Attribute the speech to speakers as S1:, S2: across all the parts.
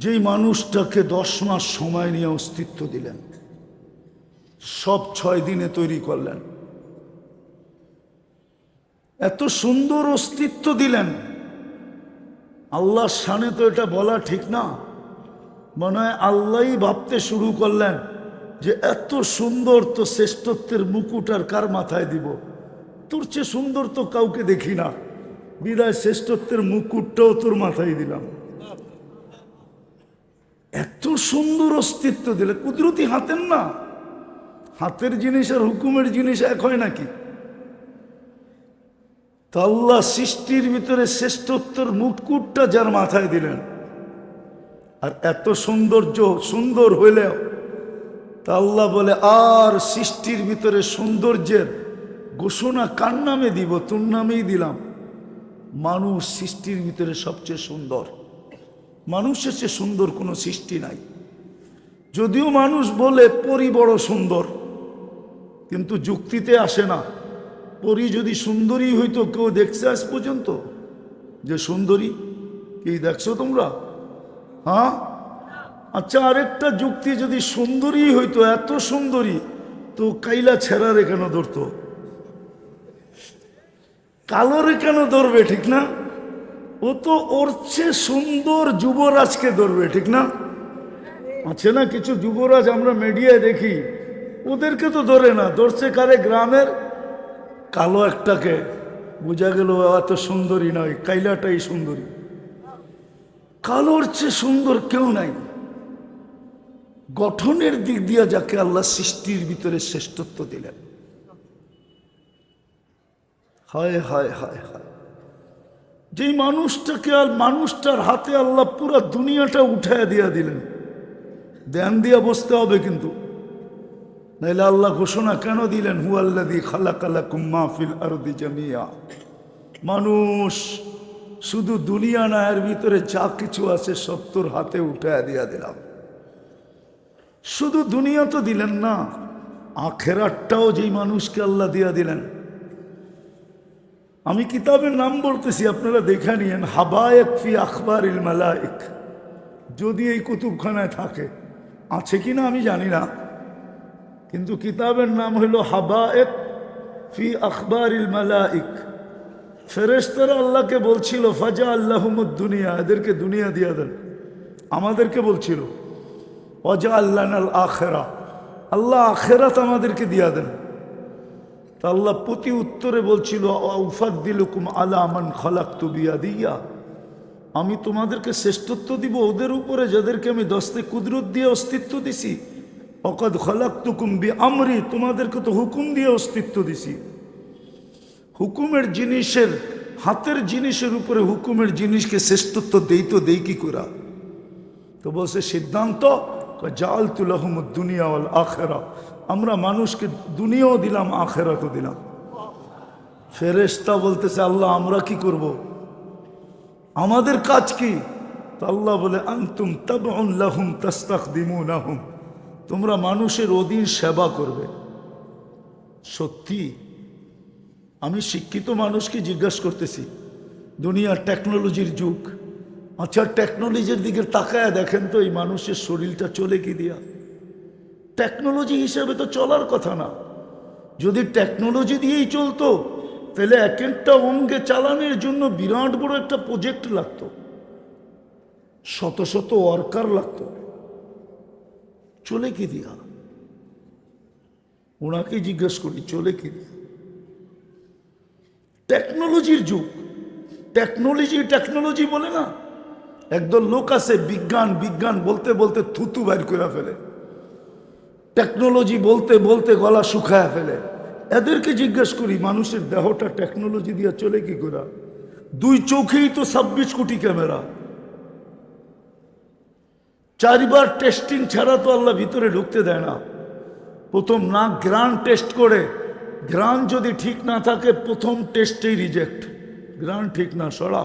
S1: যেই মানুষটাকে দশ মাস সময় নিয়ে অস্তিত্ব দিলেন, সব ছয় দিনে তৈরি করলেন। এত সুন্দর অস্তিত্ব দিলেন। আল্লাহর সানে তো এটা বলা ঠিক না। মনে হয় আল্লাহই ভাবতে শুরু করলেন যে এত সুন্দর তো শ্রেষ্ঠত্বের মুকুট আর কার মাথায় দিব? তোর চেয়ে সুন্দর তো কাউকে দেখি না। বিদায়, শ্রেষ্ঠত্বের মুকুটটাও তোর মাথায় দিলাম। এত সুন্দর অস্তিত্ব দিলে কুদরতি হাতের না। হাতের জিনিস আর হুকুমের জিনিস এক হয় নাকি? তা আল্লাহ সৃষ্টির ভিতরে শ্রেষ্ঠত্বের মুকুটটা যার মাথায় দিলেন। আর এত সৌন্দর্য সুন্দর হইলেও তা আল্লাহ বলে, আর সৃষ্টির ভিতরে সৌন্দর্যের ঘোষণা কার নামে দিব? তোর নামেই দিলাম। মানুষ সৃষ্টির ভিতরে সবচেয়ে সুন্দর। মানুষের চেয়ে সুন্দর কোনো সৃষ্টি নাই। যদিও মানুষ বলে পরি বড় সুন্দর, কিন্তু যুক্তিতে আসে না। পরি যদি সুন্দরী হইতো, কেউ দেখছে আজ পর্যন্ত? যে সুন্দরী? কি দেখছ তোমরা? হ্যাঁ? আচ্ছা আরেকটা যুক্তি, যদি সুন্দরী হইতো, এত সুন্দরী, তো কাইলা ছেঁড়ারে কেন ধরতো? কালোরে কেন ধরবে, ঠিক না? ও তো ওর চেয়ে সুন্দর যুবরাজকে ধরবে, ঠিক না? আছে না কিছু যুবরাজ আমরা মিডিয়ায় দেখি? ওদেরকে তো ধরে না, ধরছে কারে গ্রামের? কালো একটাকে। বোঝা গেল এত সুন্দরী নয়, কাইলাটাই সুন্দরী। কালোর চেয়ে সুন্দর কেউ নাই। গঠনের দিক দিয়ে যাকে আল্লাহ সৃষ্টির ভিতরে শ্রেষ্ঠত্ব দিলেন। হায় হায় হায় হায়। যেই মানুষটাকে আর মানুষটার হাতে আল্লাহ পুরো দুনিয়াটা উঠায় দিয়া দিলেন, ধ্যান দিয়া বসতে হবে কিন্তু। নাইলে আল্লাহ ঘোষণা কেন দিলেন হু আল্লাদি খালা কালা কুম্মা ফিল আরদি জামিয়া মানুষ শুধু দুনিয়া না, এর ভিতরে যা কিছু আছে সত্তর হাতে উঠায় দিয়া দিলাম। শুধু দুনিয়া তো দিলেন না আখেরাটটাও যেই মানুষকে আল্লাহ দিয়া দিলেন আমি কিতাবের নাম বলতেছি, আপনারা দেখে নিয়েন, হাবায়ক ফি আখবর ইল মালাইক যদি এই কুতুবখানায় থাকে, আছে কি না আমি জানি না। কিন্তু কিতাবের নাম হলো হাবায়ক ফি আখবর ইল মালাইক ফেরেস্তারা আল্লাহকে বলছিল, ফাজা আল্লাহমদ দুনিয়া এদেরকে দুনিয়া দিয়া দেন। আমাদেরকে বলছিল অজা আল্লাহ আখেরা। আল্লাহ আখেরাত আমাদেরকে দিয়া দেন। তা আল্লাহ প্রতি উত্তরে বলছিল উফাদ্দিলুকুম আলা আমান খলাক তুবিয়া দিয়া আমি তোমাদেরকে শ্রেষ্ঠত্ব দিব ওদের উপরে, যাদেরকে আমি দস্তে কুদরত দিয়ে অস্তিত্ব দিছি। অকদ খলাক তুকুম বি আমরি তোমাদেরকে তো হুকুম দিয়ে অস্তিত্ব দিছি। হুকুমের জিনিসের, হাতের জিনিসের উপরে হুকুমের জিনিসকে শ্রেষ্ঠত্ব দেই তো দেই কি করা তো বলছে সিদ্ধান্ত জাল তুলাহম দুনিয়া ওয়াল আখেরা। আমরা মানুষকে দুনিয়াও দিলাম, আখেরাতও দিলাম। ফেরেস্তা বলতেছে, আল্লাহ, আমরা কি করব। আমাদের কাজ কি? আল্লাহ বলে, আন্তুম তাবুম তাস্তাক দিমু নাহুম তোমরা মানুষের অধীন সেবা করবে। সত্যি, আমি শিক্ষিত মানুষকে জিজ্ঞাসা করতেছি, দুনিয়ার টেকনোলজির যুগ আচ্ছা টেকনোলজির দিকে তাকায় দেখেন তো, এই মানুষের শরীরটা চলে কি দিয়া? টেকনোলজি হিসেবে তো চলার কথা না। যদি টেকনোলজি দিয়েই চলতো, তাহলে এক একটা অঙ্গে চালানোর জন্য বিরাট বড় একটা প্রজেক্ট লাগতো। শত শত ওয়ার্কার লাগতো। চলে কি দিয়া? ওনাকে জিজ্ঞেস করি, চলে কি দিয়া? টেকনোলজির যুগ। টেকনোলজি টেকনোলজি বলে না, একদল লোক আছে বিজ্ঞান বিজ্ঞান বলতে বলতে থুতু বাইর করে ফেলে। টেকনোলজি বলতে বলতে গলা শুকায় ফেলে। এদেরকে জিজ্ঞেস করি, মানুষের দেহটা টেকনোলজি দিয়ে চলে কি করে? দুই চোখেই তো ছাব্বিশ কোটি ক্যামেরা। চারবার টেস্টিং ছাড়া তো আল্লাহ ভিতরে ঢুকতে দেয় না। প্রথম না গ্রান টেস্ট করে, গ্রান যদি ঠিক না থাকে, প্রথম টেস্টেই রিজেক্ট গ্রান ঠিক না সরা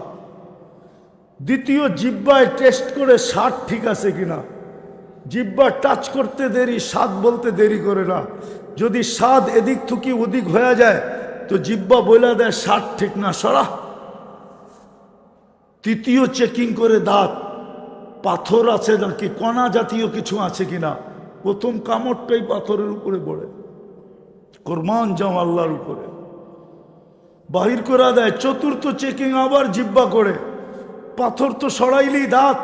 S1: দ্বিতীয় জিব্বায় টেস্ট করে স্বাদ ঠিক আছে কিনা? জিব্বা টাচ করতে দেরি, স্বাদ বলতে দেরি করে না। যদি স্বাদ এদিক থুকি ওদিক হয়ে যায়, তো জিব্বা বইলা দেয়, স্বাদ ঠিক না, সরা। তৃতীয় চেকিং করে দাঁত। পাথর আছে নাকি? কণা জাতীয় কিছু আছে কিনা? প্রথম কামড়টাই পাথরের উপরে পড়ে। কোরমান যাও আল্লাহর উপরে। বাহির করা দেয়, চতুর্থ চেকিং আবার জিব্বা করে। পাথর তো সরাইলি দাঁত।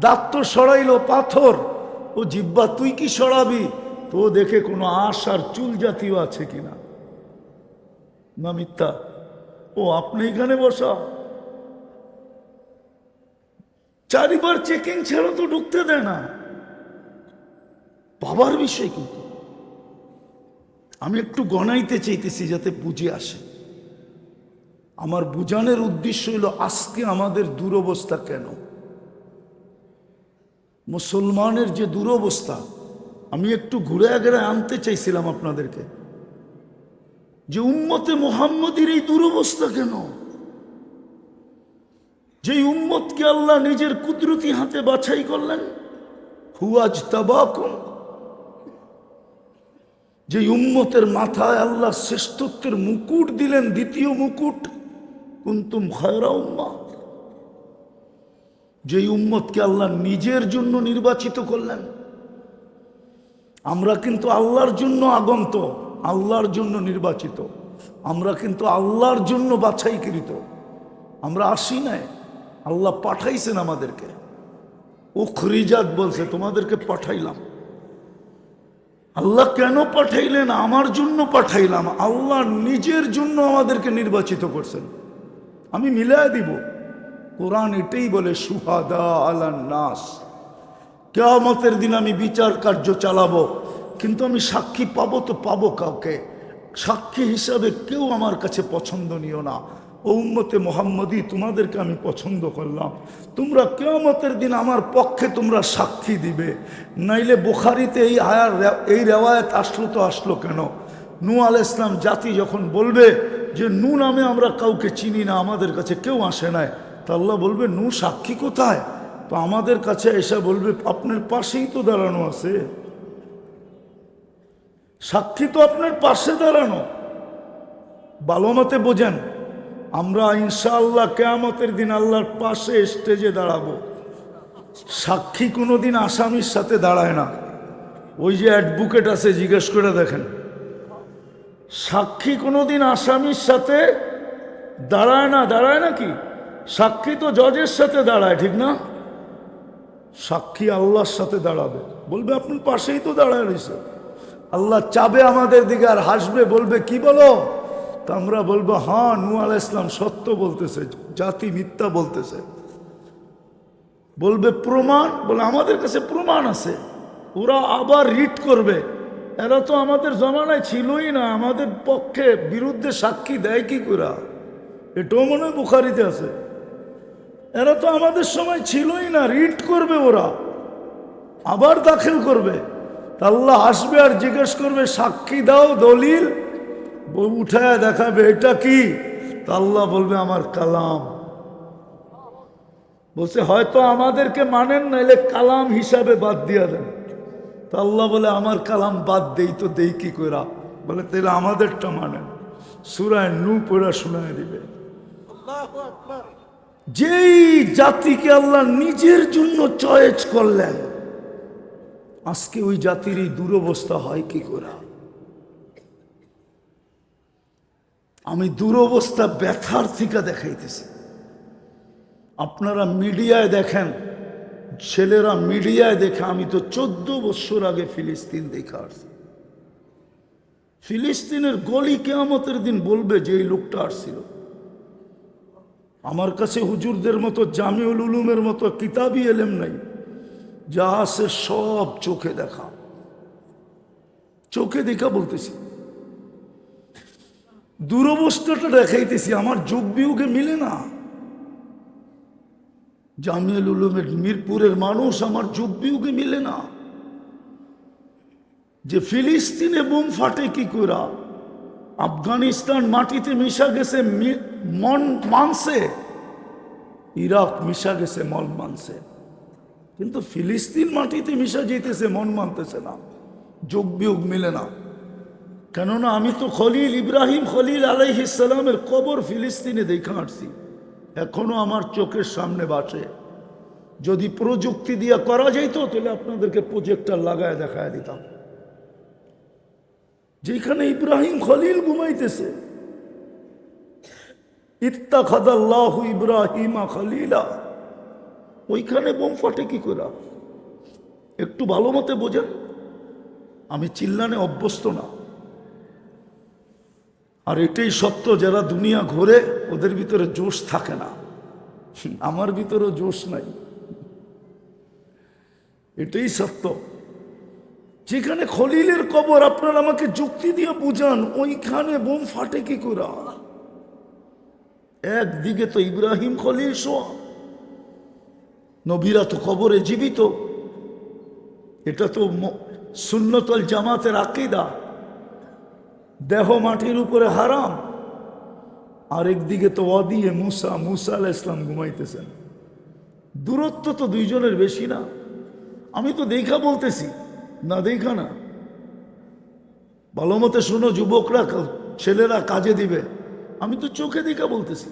S1: দাঁত তো সরাইলো পাথর। ও জিব্বা তুই কি সরাবি? তো দেখে কোনো আশ আর চুল জাতীয় আছে কিনা। না মিথ্যা। ও, আপনি এখানে বসা। চারিবার চেকিং ছাড়া তো ঢুকতে দেয় না। বাবার বিষয় কিন্তু। আমি একটু গণাইতে চাইতেছি যাতে বুঝে আসে। আমার বুঝানোর উদ্দেশ্য হলো, আজকে আমাদের দুরবস্থা কেন? মুসলমানের যে দুরবস্থা, আমি একটু ঘুরে আগেরে আনতে চাইছিলাম আপনাদেরকে। যে উম্মতে মোহাম্মদীর এই দুরবস্থা কেন? যে উম্মতকে আল্লাহ নিজের কুদরতি হাতে বাছাই করলেন হুয়াজ তাবাকুম যে উম্মতের মাথায় আল্লাহ শ্রেষ্ঠত্বের মুকুট দিলেন, দ্বিতীয় মুকুট, কুন্তুম খয়রা উম্মা যে উম্মতকে আল্লাহ নিজের জন্য নির্বাচিত করলেন। আমরা কিন্তু আল্লাহর জন্য আগন্ত, আল্লাহর জন্য নির্বাচিত। আমরা কিন্তু আল্লাহর জন্য বাছাইকৃত। আমরা আসি নাই। আল্লাহ পাঠাইছেন আমাদেরকে। ও খরিজাত বলছে, তোমাদেরকে পাঠাইলাম। আল্লাহ কেন পাঠাইলেন? আমার জন্য পাঠাইলাম। আল্লাহ নিজের জন্য আমাদেরকে নির্বাচিত করছেন। আমি মিলাই দিব। কোরআন এটাই বলে, সুহাদা আলান নাস। কেয়ামতের দিন আমি বিচার কার্য চালাবো, কিন্তু আমি সাক্ষী পাবো তো পাবো কাউকে। সাক্ষী হিসাবে কেউ আমার কাছে পছন্দনীয় না। ও মোহাম্মদী, তোমাদেরকে আমি পছন্দ করলাম। তোমরা কেয়ামতের দিন আমার পক্ষে তোমরা সাক্ষী দিবে। নাইলে বোখারিতে এই আয়ার এই রেওয়ায়ত আসলো তো আসলো কেন? নু আল ইসলাম জাতি যখন বলবে যে, নু নামে আমরা কাউকে চিনি না, আমাদের কাছে কেউ আসে নাই। তা আল্লাহ বলবে, নু সাক্ষী কোথায়? তো আমাদের কাছে এসে বলবে, আপনার পাশেই তো দাঁড়ানো আছে। সাক্ষী তো আপনার পাশে দাঁড়ানো। ভালো মতে বোঝেন, আমরা ইনশাআল্লাহ কেয়ামতের দিন আল্লাহর পাশে স্টেজে দাঁড়াবো। সাক্ষী কোনোদিন আসামির সাথে দাঁড়ায় না। ওই যে অ্যাডভোকেট আছে, জিজ্ঞেস করে দেখেন। সাক্ষী কোনোদিন আসামির সাথে দাঁড়ায় না, দাঁড়ায় নাকি সাক্ষী তো জজের সাথে দাঁড়ায়, ঠিক না? সাক্ষী আল্লাহর সাথে দাঁড়াবে। বলবে, আপনার পাশেই তো দাঁড়ায় রয়েছে। আল্লাহ চাবে আমাদের দিকে আর হাসবে, বলবে, কি বলো? তা আমরা বলব হ্যাঁ নু আল ইসলাম সত্য বলতেছে, জাতি মিথ্যা বলতেছে। বলবে, প্রমাণ? বলে, আমাদের কাছে প্রমাণ আছে। ওরা আবার রিট করবে। এরা তো আমাদের জমানায় ছিলই না। আমাদের পক্ষে বিরুদ্ধে সাক্ষী দেয় কি করা এটাও মনে হয় বুখারিতে আছে। এরা তো আমাদের সময় ছিলই না রিট করবে ওরা। আবার দাখিল করবে। আল্লাহ আসবে আর জিজ্ঞেস করবে, সাক্ষী দাও দলিল। উঠায় দেখাবে, এটা কি? আল্লাহ বলবে, আমার কালাম। বলছে, হয়তো আমাদেরকে মানেন, নাইলে কালাম হিসাবে বাদ দিয়া দেন। তা আল্লাহ বলে, আমার কালাম বাদ দেই তো, দেই কি করা বলে তাহলে আমাদেরটা মানেন। সুরায় নু পড়া শোনায় দিবে। যেই জাতিকে আল্লাহ নিজের জন্য চয়েস করলেন, আজকে ওই জাতির এই দুরবস্থা হয় কি করা? আমি দুরবস্থা ব্যথার থেকে দেখাইতেছি। আপনারা মিডিয়ায় দেখেন, ছেলেরা মিডিয়ায় দেখে আমি তো চোদ্দ বছর আগে ফিলিস্তিন দেখে আসছি। ফিলিস্তিনের গলি কেয়ামতের দিন বলবে যে এই লোকটা আসছিল। আমার কাছে হুজুরদের মতো জামিউল উলুমের মতো কিতাবই এলেম নাই। যা আছে সব চোখে দেখা। চোখে দেখা বলতেছি। দুরবস্থাটা দেখাইতেছি, আমার যোগ বিয়োগে মিলে না। জামিউল উলুমের মিরপুরের মানুষ আমার যোগ বিয়োগে মিলে না। যে ফিলিস্তিনে বোম ফাটে কি করা আফগানিস্তান মাটিতে মিশা গেছে মন মানছে। ইরাক মিশা গেছে, মন মানছে। কিন্তু ফিলিস্তিন মাটিতে মিশা যেতেছে, মন মানতেছে না। যোগ বিয়োগ মিলে না। কেননা আমি তো খলিল ইব্রাহিম খলিল আলাইহিসালামের কবর ফিলিস্তিনে দেখা আসছি। এখনও আমার চোখের সামনে বাসে। যদি প্রযুক্তি দিয়ে করা যেত তাহলে আপনাদেরকে প্রজেক্টর লাগায় দেখায় দিতাম। যেখানে ইব্রাহিম খলিল ঘুমাইতেছে ইত্তাখাদাল্লাহ ইব্রাহিমা খলিলা। ওইখানে বোম ফাটে কি করে? একটু ভালো মতে বোঝেন। আমি চিল্লানে অভ্যস্ত না। আর এটাই সত্য, যারা দুনিয়া ঘোরে, ওদের ভিতরে জোশ থাকে না। আমার ভিতরেও জোশ নাই। এটাই সত্য। যেখানে খলিলের কবর, আপনার আমাকে যুক্তি দিয়ে বুঝান, ওইখানে বোম ফাটে কি করে? একদিকে তো ইব্রাহিম খলিল শোয়া নবীরা তো কবরে জীবিত। এটা তো সুন্নতল জামাতের আকিদা। দেহ মাটির উপরে হারাম। আরেকদিকে তো অদিয়ে মুসা মুসা আলাহ ইসলাম ঘুমাইতেছেন। দূরত্ব তো দুইজনের বেশি না। আমি তো দেখা বলতেছি, না দেখা না। ভালো মতে শোনো, যুবকরা ছেলেরা কাজে দিবে। আমি তো চোখে দেখা বলতেছি।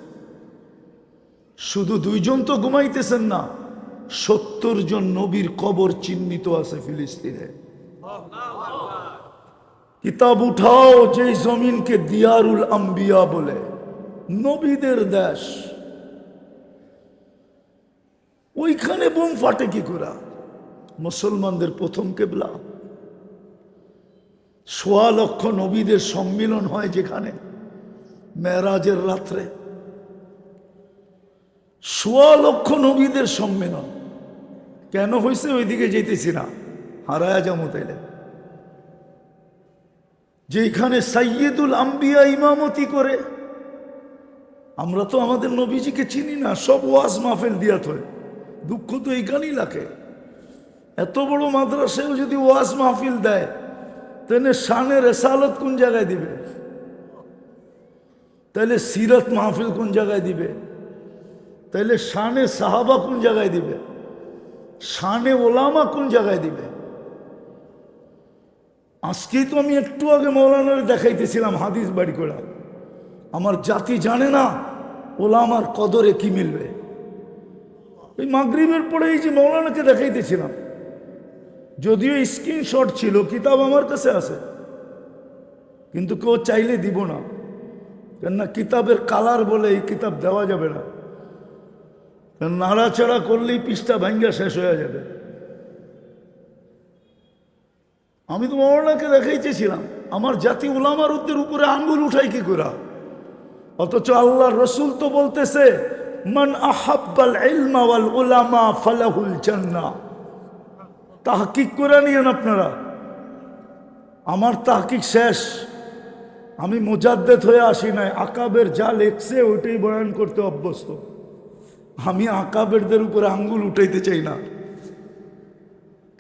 S1: শুধু দুইজন তো ঘুমাইতেছেন না সত্তর জন নবীর কবর চিহ্নিত আছে ফিলিস্তিনে। কিতাব উঠাও যে জমিনকে দিয়ারুল আম্বিয়া বলে, নবীদের দেশ। ওইখানে বোম ফাটে কি করা? মুসলমানদের প্রথম কেবলা। সোয়া লক্ষ নবীদের সম্মিলন হয় যেখানে। মেরাজের রাত্রে সোয়া লক্ষ নবীদের সম্মেলন। কেন হয়েছে ওইদিকে যেতেছি না? হারায়া যাব তাইলে যেখানে সাইয়েদুল আম্বিয়া ইমামতি করে, আমরা তো আমাদের নবীজিকে চিনি না, সব ওয়াজ মাহফিল দিয়া থয়। দুঃখ তো এইখানেই লাগে। এত বড় মাদ্রাসায়ও যদি ওয়াজ মাহফিল দেয় তাহলে শানের রেসালত কোন জায়গায় দিবে? তাহলে সিরত মাহফিল কোন জায়গায় দিবে? তাহলে শানে সাহাবা কোন জায়গায় দিবে? শানে ওলামা কোন জায়গায় দিবে? আজকেই তো আমি একটু আগে মৌলানারে দেখাইতেছিলাম হাদিস বাড়ি করা। আমার জাতি জানে না ওলামার কদরে কি মিলবে। ওই মাগরিবের পরে এই যে মৌলানাকে দেখাইতেছিলাম। যদিও স্ক্রিনশট ছিল, কিতাব আমার কাছে আছে। কিন্তু কেউ চাইলে দিব না। কেননা কিতাবের কালার বলে এই কিতাব দেওয়া যাবে না। নাড়াচাড়া করলেই পৃষ্ঠা ভাঙ্গা শেষ হয়ে যাবে। আমি তো মৌলানাকে দেখাইতেছিলাম। আমার জাতি উলামার উদ্দের উপরে আঙ্গুল উঠাই কি করা অথচ আল্লাহ রসুল তো বলতেছে, মান আহাব্বাল ওয়াল উলামা ফালাহুল জান্নাহ তাহকিক করে নিয়েন আপনারা। আমার তাহকিক শেষ। আমি মোজাদ্দেদ হয়ে আসি নাই। আকাবের যা লেখছে ওইটাই বয়ান করতে অভ্যস্ত। আমি আকাবেরদের উপরে আঙ্গুল উঠাইতে চাই না।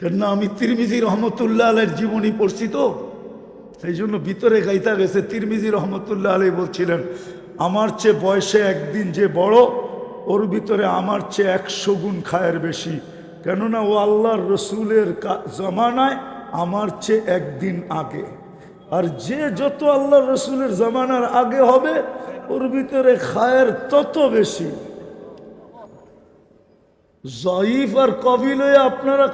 S1: কেননা আমি তিরমিজি রহমতুল্লাহ আলের জীবনী পড়ছি তো। সেই জন্য ভিতরে গাইতা গেছে, তিরমিজি রহমতুল্লাহ আলী বলছিলেন, আমার চেয়ে বয়সে একদিন যে বড়, ওর ভিতরে আমার চেয়ে একশো গুণ খায়ের বেশি। কেননা ও আল্লাহর রসুলের জমানায় আমার চেয়ে একদিন আগে। আর যে যত আল্লাহ রসুলের জমানার আগে হবে, ওর ভিতরে খায়ের তত বেশি। জয়ীফ আর কবিল হয়ে আপনারা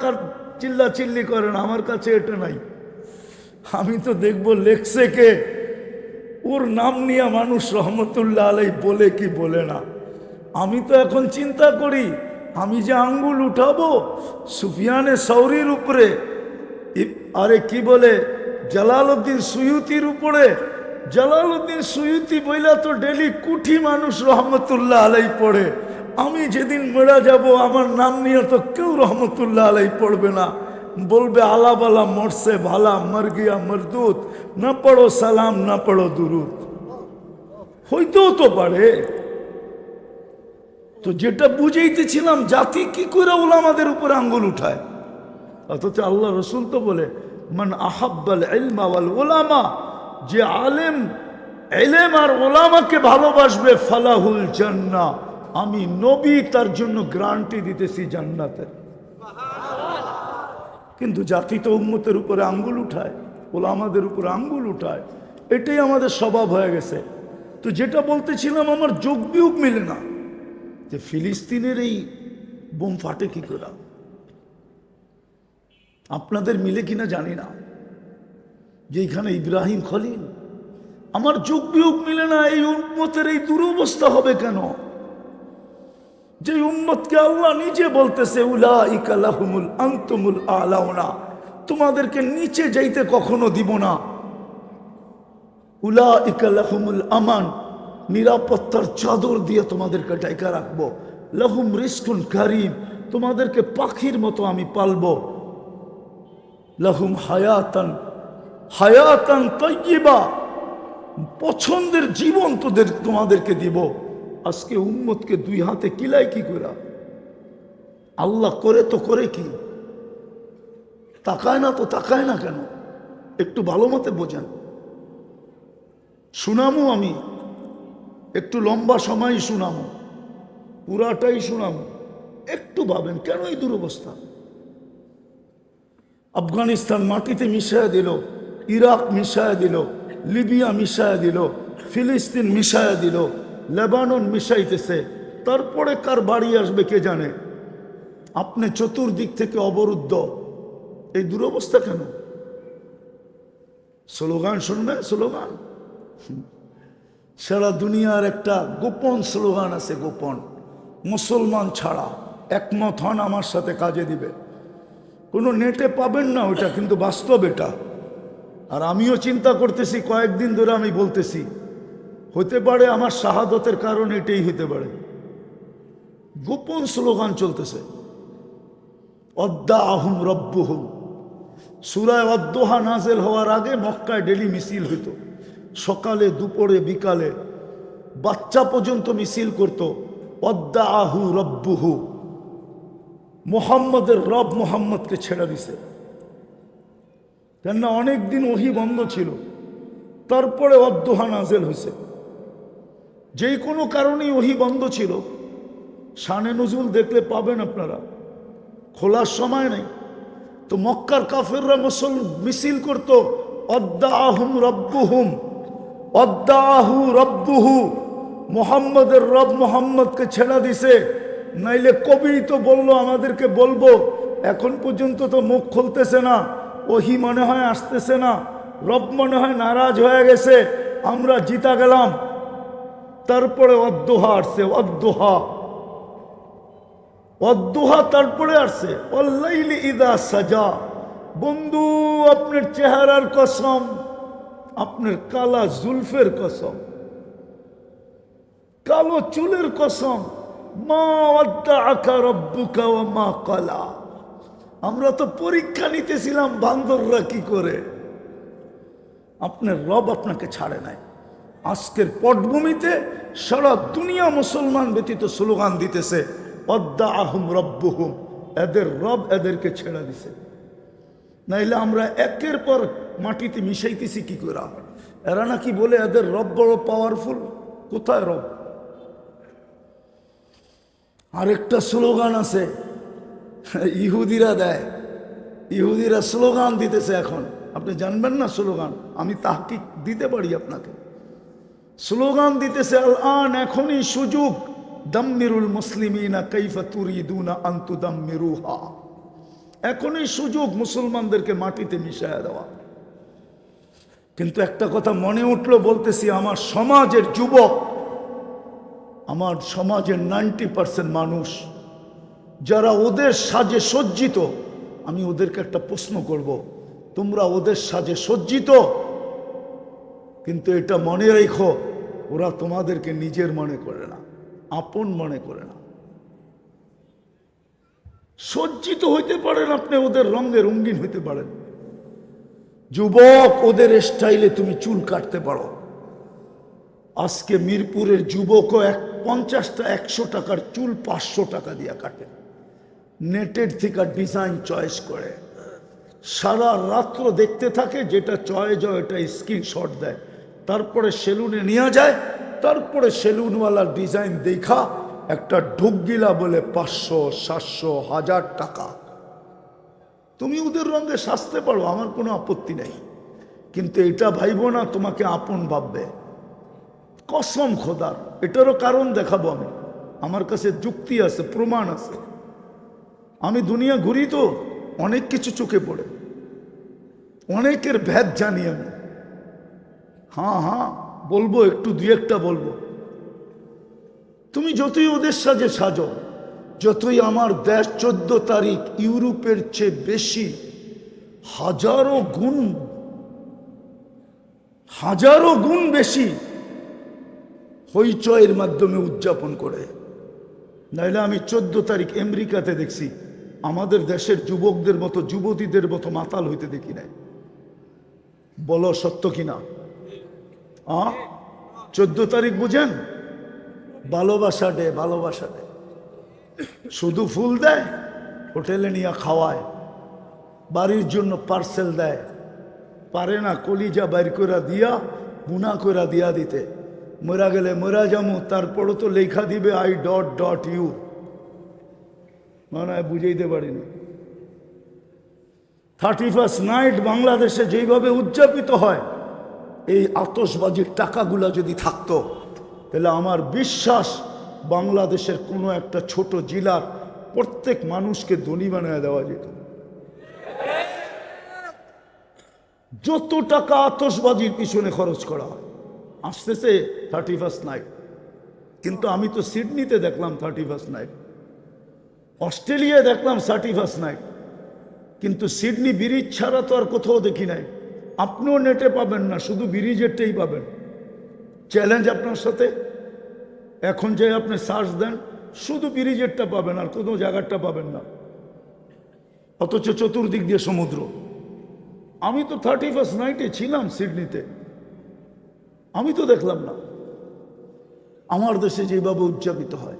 S1: চিল্লা চিল্লি করেন? আমার কাছে এটা নাই। আমি তো দেখব লেখছে কে? ওর নাম নিয়ে মানুষ রহমতুল্লাহ আলাই বলে কি বলে না। আমি তো এখন চিন্তা করি, আমি যে আঙ্গুল উঠাবো সুফিয়ানে সৌরির উপরে আরে কি বলে? জালালউদ্দিন সুয়ুতির উপরে, জালালউদ্দিন সুয়ুতি বইলা তো ডেলি কুঠি মানুষ রহমতুল্লাহ আলাই পড়ে। আমি যেদিন মেরা যাব, আমার নাম নিয়ে তো কেউ রহমতুল্লাহ আলাই পড়বে না। বলবে, আলা বালা মরছে, ভালা, মর গিয়া মরদুত, না পড়ো সালাম, না পড়ো দুরুত হইতেও তো পারে। তো যেটা বুঝাইতেছিলাম, জাতি কি করে ওলামাদের উপরে আঙ্গুল উঠায়? অথচ আল্লাহ রসুল তো বলে মান আহাব্বাল ইলমা ওয়াল ওলামা যে আলেম এলেম আর ওলামাকে ভালোবাসবে, ফালাহুল জান্না। আমি নবী, তার জন্য গ্রান্টি দিতেছি জান্নাতের। কিন্তু জাতি তো উম্মতের উপরে আঙ্গুল উঠায় ওলামাদের উপরে আঙ্গুল উঠায়। এটাই আমাদের স্বভাব হয়ে গেছে। তো যেটা বলতেছিলাম, আমার যোগ বিয়োগ মিলে না। যে ফিলিস্তিনের এই বোম ফাটে কি করে? আপনাদের মিলে কিনা জানি না। যে এখানে ইব্রাহিম খলিল, আমার যুগ বিয়োগ মিলে না, এই উন্মতের এই দুরবস্থা হবে কেন? যে উম্মতকে আল্লাহ নিজে বলতেছে উলা ইকালাহুমুল আন্তমুল আলাউনা, তোমাদেরকে নিচে যাইতে কখনো দিব না। উলা ইকালাহুমুল আমান, নিরাপত্তার চাদর দিয়ে তোমাদেরকে ডাইকা রাখব। লাহুম রিস্কুন কারিম, তোমাদেরকে পাখির মতো আমি পালবো। লাহুম হায়াতান হায়াতান তৈবা পছন্দের জীবন তোদের, তোমাদেরকে দিব। আজকে উম্মতকে দুই হাতে কিলাই কি করা আল্লাহ করে তো করে কি? তাকায় না তো তাকায় না কেন? একটু ভালো মতে বোঝেন। শুনামো আমি। একটু লম্বা সময় শুনামো। পুরাটাই শুনামো। একটু ভাবেন, কেন এই দুরবস্থা? আফগানিস্তান মাটিতে মিশায়া দিল, ইরাক মিশায়া দিল, লিবিয়া মিশায়া দিল, ফিলিস্তিন মিশায়া দিল, লেবানন মিশাইতেছে। তারপরে কার বাড়ি আসবে কে জানে? আপনি চতুর্দিক থেকে অবরুদ্ধ। এই দুরবস্থা কেন? স্লোগান শুনবে স্লোগান। সারা দুনিয়ার একটা গোপন স্লোগান আছে, গোপন। মুসলমান ছাড়া একমত হন আমার সাথে কাজে দিবে কোনো নেটে পাবেন না ওটা কিন্তু বাস্তব এটা। আর আমিও চিন্তা করতেছি, কয়েকদিন ধরে আমি বলতেছি হতে পারে আমার শাহাদতের কারণ এটাই হতে পারে। গোপন স্লোগান চলতেছে। অদ্দা আহুম রব্বুহুম। সুরায় অদ্দোহা নাজেল হওয়ার আগে মক্কায় ডেলি মিছিল হইতো। সকালে, দুপুরে, বিকালে বাচ্চা পর্যন্ত মিছিল করত। অদ্দা আহু রব্বুহু। মোহাম্মদের রব মোহাম্মদকে ছেড়ে দিছে। কেননা অনেকদিন ওহি বন্ধ ছিল, তারপরে অদ্দোহা নাজেল হয়েছে যে কোনো কারণেই ওহি বন্ধ ছিল। শানে নজুল দেখলে পাবেন আপনারা। খোলার সময় নেই। তো মক্কার কাফেররা মুসল, মিছিল করত, অদ্দাহুম রব্বুহুম, অদ্দাহু রব্বুহু, মোহাম্মদের রব মোহাম্মদকে ছেড়া দিছে। নাইলে কবি তো বলল, আমাদেরকে বলব, এখন পর্যন্ত তো মুখ খুলতেছে না, ওহি মনে হয় আসতেছে না, রব মনে হয় নারাজ হয়ে গেছে, আমরা জিতা গেলাম। তারপরে অদ্দোহা আসছে, অদ্দোহা। অদ্দোহা তারপরে আসছে অল্লাইলি ইদা সাজা। বন্ধু, আপনার চেহারার কসম, আপনার কালা জুলফের কসম, কালো চুলের কসম মা কলা আমরা তো পরীক্ষা নিতেছিলাম বান্দররা কি করে? আপনার রব আপনাকে ছাড়ে নাই। আজকের পটভূমিতে সারা দুনিয়া মুসলমান ব্যতীত স্লোগান দিতেছে অদ্দা আহম রব্বহুম। এদের রব এদেরকে ছেড়ে দিছে। নাইলে আমরা একের পর মাটিতে মিশাইতেছি কি করে এরা নাকি বলে এদের রব বড় পাওয়ারফুল কোথায় রব? আরেকটা স্লোগান আছে। ইহুদিরা দেয়। ইহুদিরা স্লোগান দিতেছে এখন। আপনি জানবেন না স্লোগান? আমি তাহকিক দিতে পারি আপনাকে। স্লোগান দিতেছে আল আন এখনই সুযোগ। দাম্মিরুল মুসলিমিনা কৈফা এখনই সুযোগ মুসলমানদেরকে মাটিতে মিশায়া দেওয়া। কিন্তু একটা কথা মনে উঠল, বলতেছি, আমার সমাজের যুবক আমার সমাজের নাইনটি পার্সেন্ট মানুষ, যারা ওদের সাজে সজ্জিত, আমি ওদেরকে একটা প্রশ্ন করব, তোমরা ওদের সাজে সজ্জিত? কিন্তু এটা মনে রেখো, ওরা তোমাদেরকে নিজের মনে করে না, আপন মনে করে না। সজ্জিত হইতে পারেন আপনি, ওদের রঙে রঙিন হইতে পারেন। যুবক, ওদের স্টাইলে তুমি চুল কাটতে পারো। আজকে মিরপুরের যুবকও এক পঞ্চাশটা, একশো টাকার চুল পাঁচশো টাকা দিয়ে কাটে। নেটের থেকে ডিজাইন চয়েস করে। সারা রাত্র দেখতে থাকে, যেটা চয়েস হয়, ওটা স্ক্রিনশট দেয়। তারপরে সেলুনে নিয়ে যায়, তারপরে সেলুনওয়ালা ডিজাইন দেখা, একটা ঢুকগিলা বলে পাঁচশো, সাতশো, হাজার টাকা। তুমি ওদের রঙে সাজতে পারো, আমার কোনো আপত্তি নেই। কিন্তু এটা ভাইব না, তোমাকে আপন ভাববে। কসম খোদার, এটারও কারণ দেখাবো আমি। আমার কাছে যুক্তি আছে, প্রমাণ আছে। আমি দুনিয়া ঘুরি তো অনেক কিছু চোখে পড়ে। অনেকের ভেদ জানি আমি। হ্যাঁ হ্যাঁ বলব, একটু দুই একটা বলব। তুমি যতই ওদের সাজে সাজো, যতই আমার দেশ চোদ্দ তারিখ ইউরোপের চেয়ে বেশি, হাজারো গুণ হাজারো গুণ বেশি হইচয়ের মাধ্যমে উদযাপন করে। নাইলে আমি চোদ্দ তারিখ আমেরিকাতে দেখছি, আমাদের দেশের যুবকদের মতো, যুবতীদের মতো মাতাল হইতে দেখি নাই। বলো সত্য কিনা? আ? চোদ্দ তারিখ বুঝেন? ভালোবাসা ডে ভালোবাসা ডে। শুধু ফুল দেয়, হোটেলে নিয়ে খাওয়ায়, বাড়ির জন্য পার্সেল দেয়, পারে না কলিজা বাইর করে দিয়া বুনা করে দিয়া দিতে। মরা গেলে মরা যামু, তারপরও তো লেখা দিবে আই ডট ডট ইউ মানে বুঝাইতে পারিনি। থার্টি ফার্স্ট নাইট বাংলাদেশে যেইভাবে উদযাপিত হয়, এই আতসবাজির টাকাগুলা যদি থাকতো, তাহলে আমার বিশ্বাস বাংলাদেশের কোনো একটা ছোট জেলার প্রত্যেক মানুষকে ধনী বানিয়ে দেওয়া যেত। যত টাকা আতসবাজির পিছনে খরচ করা হয়। আসতেছে থার্টি ফার্স্ট নাইট কিন্তু আমি তো সিডনিতে দেখলাম থার্টি ফার্স্ট নাইট অস্ট্রেলিয়ায় দেখলাম থার্টি ফার্স্ট নাইট কিন্তু সিডনি ব্রিজ ছাড়া তো আর কোথাও দেখি নাই। আপনিও নেটে পাবেন না, শুধু ব্রিজেরটাই পাবেন। চ্যালেঞ্জ আপনার সাথে? এখন যে আপনি সার্চ দেন, শুধু ব্রিজেরটা পাবেন আর কোনো জায়গাটা পাবেন না। অথচ চতুর্দিক দিয়ে সমুদ্র। আমি তো থার্টি ফার্স্ট নাইটে ছিলাম সিডনিতে। আমি তো দেখলাম না। আমার দেশে যেভাবে উদযাপিত হয়।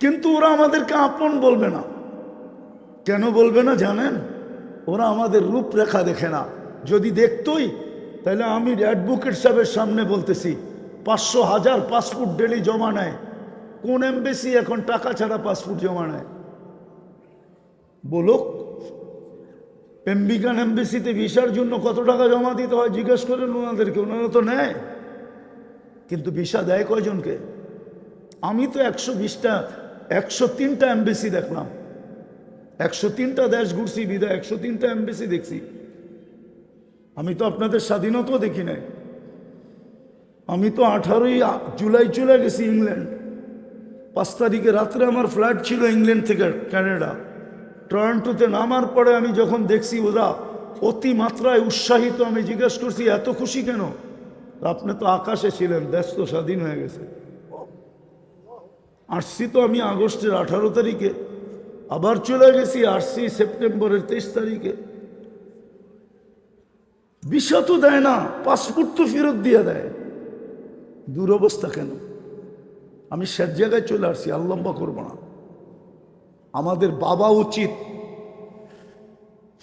S1: কিন্তু ওরা আমাদেরকে আপন বলবে না। কেন বলবে না জানেন? ওরা আমাদের রূপরেখা দেখে না। যদি দেখতই, তাহলে আমি অ্যাডভোকেট সাহেবের সামনে বলতেছি, পাঁচশো হাজার পাসপোর্ট ডেলি জমা নেয়। কোন এমবেসি এখন টাকা ছাড়া পাসপোর্ট জমা নেয়? বলুক। আমেরিকান এমবেসিতে ভিসার জন্য কত টাকা জমা দিতে হয় জিজ্ঞেস করেন ওনাদেরকে, ওনারা তো নেয়। কিন্তু ভিসা দেয় কয়জনকে? আমি তো একশো বিশটা, একশো তিনটা এমবেসি দেখলাম। একশো তিনটা দেশ ঘুরছি বিদায় একশো তিনটা এমবেসি দেখছি। আমি তো আপনাদের স্বাধীনতাও দেখি নাই। আমি তো আঠারোই জুলাই চলে গেছি ইংল্যান্ড। পাঁচ তারিখে রাত্রে আমার ফ্লাইট ছিল ইংল্যান্ড থেকে ক্যানাডা। টরন্টোতে নামার পরে আমি যখন দেখছি ওরা অতিমাত্রায় উৎসাহিত, আমি জিজ্ঞেস করছি, এত খুশি কেন? আপনি তো আকাশে ছিলেন, দেশ তো স্বাধীন হয়ে গেছে। আসছি তো আমি আগস্টের আঠারো তারিখে, আবার চলে গেছি আসছি সেপ্টেম্বরের তেইশ তারিখে। বিষা তো দেয় না, পাসপোর্ট তো ফেরত দিয়ে দেয়। দুরবস্থা কেন? আমি সব জায়গায় চলে আসছি আল্লম্বা করব না। আমাদের বাবা উচিত।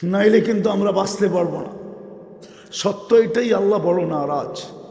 S1: নাইলে কিন্তু আমরা বাঁচতে পারব না। সত্য এটাই আল্লাহ বড় নারাজ।